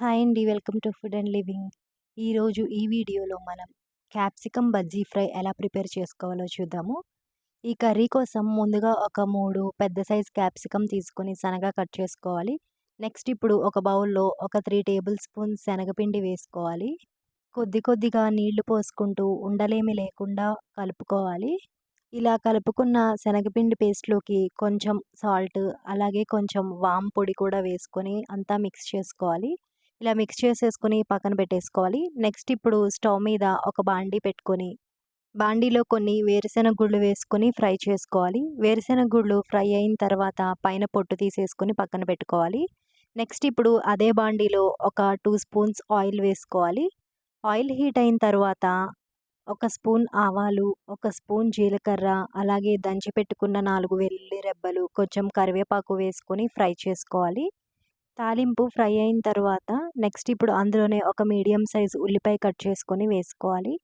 Hi అండి. Welcome to food and living. ఈరోజు ఈ వీడియోలో మనం క్యాప్సికమ్ బజ్జీ ఫ్రై ఎలా ప్రిపేర్ చేసుకోవాలో చూద్దాము. ఈ కర్రీ కోసం ముందుగా ఒక మూడు పెద్ద సైజ్ క్యాప్సికమ్ తీసుకొని శనగ కట్ చేసుకోవాలి. నెక్స్ట్ ఇప్పుడు ఒక బౌల్లో ఒక త్రీ టేబుల్ స్పూన్స్ శనగపిండి వేసుకోవాలి. కొద్ది కొద్దిగా నీళ్ళు పోసుకుంటూ ఉండలేమి లేకుండా కలుపుకోవాలి. ఇలా కలుపుకున్న శనగపిండి పేస్ట్లోకి కొంచెం సాల్ట్ అలాగే కొంచెం వామ్ పొడి కూడా వేసుకొని అంతా మిక్స్ చేసుకోవాలి. ఇలా మిక్స్ చేసేసుకొని పక్కన పెట్టేసుకోవాలి. నెక్స్ట్ ఇప్పుడు స్టవ్ మీద ఒక బాండీ పెట్టుకొని బాండీలో కొన్ని వేరుశెనగ గుళ్ళు వేసుకొని ఫ్రై చేసుకోవాలి. వేరుశెనగ గుళ్ళు ఫ్రై అయిన తర్వాత పైన పొట్టు తీసేసుకొని పక్కన పెట్టుకోవాలి. నెక్స్ట్ ఇప్పుడు అదే బాండీలో ఒక టూ స్పూన్స్ ఆయిల్ వేసుకోవాలి. ఆయిల్ హీట్ అయిన తర్వాత ఒక స్పూన్ ఆవాలు ఒక స్పూన్ జీలకర్ర అలాగే దంచి పెట్టుకున్న నాలుగు వెల్లుల్లి రెబ్బలు కొంచెం కరివేపాకు వేసుకొని ఫ్రై చేసుకోవాలి. తాలింపు ఫ్రై అయిన తర్వాత నెక్స్ట్ ఇప్పుడు అందులోనే ఒక మీడియం సైజ్ ఉల్లిపాయ కట్ చేసుకొని వేసుకోవాలి.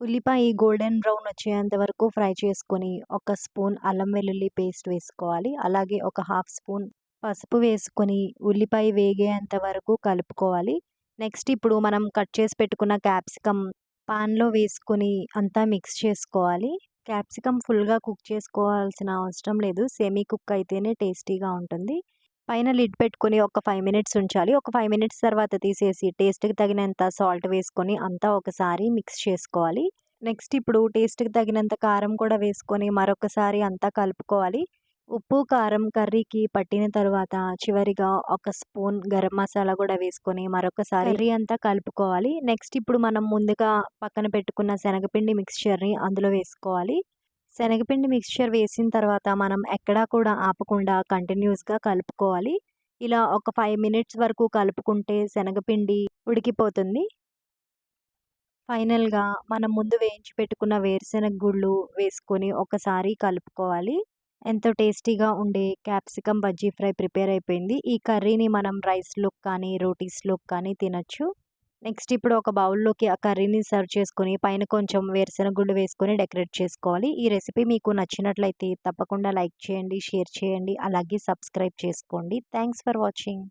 ఉల్లిపాయ గోల్డెన్ బ్రౌన్ వచ్చేంత వరకు ఫ్రై చేసుకొని ఒక స్పూన్ అల్లం వెల్లుల్లి పేస్ట్ వేసుకోవాలి. అలాగే ఒక హాఫ్ స్పూన్ పసుపు వేసుకొని ఉల్లిపాయ వేగేంత వరకు కలుపుకోవాలి. నెక్స్ట్ ఇప్పుడు మనం కట్ చేసి పెట్టుకున్న క్యాప్సికమ్ పాన్లో వేసుకొని అంతా మిక్స్ చేసుకోవాలి. క్యాప్సికమ్ ఫుల్గా కుక్ చేసుకోవాల్సిన అవసరం లేదు. సెమీ కుక్ అయితేనే టేస్టీగా ఉంటుంది. పైన లిడ్ పెట్టుకొని ఒక ఫైవ్ మినిట్స్ ఉంచాలి. ఒక ఫైవ్ మినిట్స్ తర్వాత తీసేసి టేస్ట్కి తగినంత సాల్ట్ వేసుకొని అంతా ఒకసారి మిక్స్ చేసుకోవాలి. నెక్స్ట్ ఇప్పుడు టేస్ట్కి తగినంత కారం కూడా వేసుకొని మరొకసారి అంతా కలుపుకోవాలి. ఉప్పు కారం కర్రీకి పట్టిన తర్వాత చివరిగా ఒక స్పూన్ గరం మసాలా కూడా వేసుకొని మరొకసారి కర్రీ అంతా కలుపుకోవాలి. నెక్స్ట్ ఇప్పుడు మనం ముందుగా పక్కన పెట్టుకున్న శనగపిండి మిక్స్చర్ని అందులో వేసుకోవాలి. శనగపిండి మిక్స్చర్ వేసిన తర్వాత మనం ఎక్కడా కూడా ఆపకుండా కంటిన్యూస్గా కలుపుకోవాలి. ఇలా ఒక ఫైవ్ మినిట్స్ వరకు కలుపుకుంటే శనగపిండి ఉడికిపోతుంది. ఫైనల్గా మనం ముందు వేయించి పెట్టుకున్న వేరుశెనగ గుళ్ళు వేసుకొని ఒకసారి కలుపుకోవాలి. ఎంతో టేస్టీగా ఉండే క్యాప్సికమ్ బజ్జీ ఫ్రై ప్రిపేర్ అయిపోయింది. ఈ కర్రీని మనం రైస్లో కానీ రోటీస్లో కానీ తినచ్చు. నెక్స్ట్ ఇప్పుడు ఒక బౌల్లోకి ఆ కర్రీని సర్వ్ చేసుకొని పైన కొంచెం వేరుశెనగ గుళ్ళు వేసుకొని డెకరేట్ చేసుకోవాలి. ఈ రెసిపీ మీకు నచ్చినట్లయితే తప్పకుండా లైక్ చేయండి షేర్ చేయండి అలాగే సబ్స్క్రైబ్ చేసుకోండి. Thanks for watching.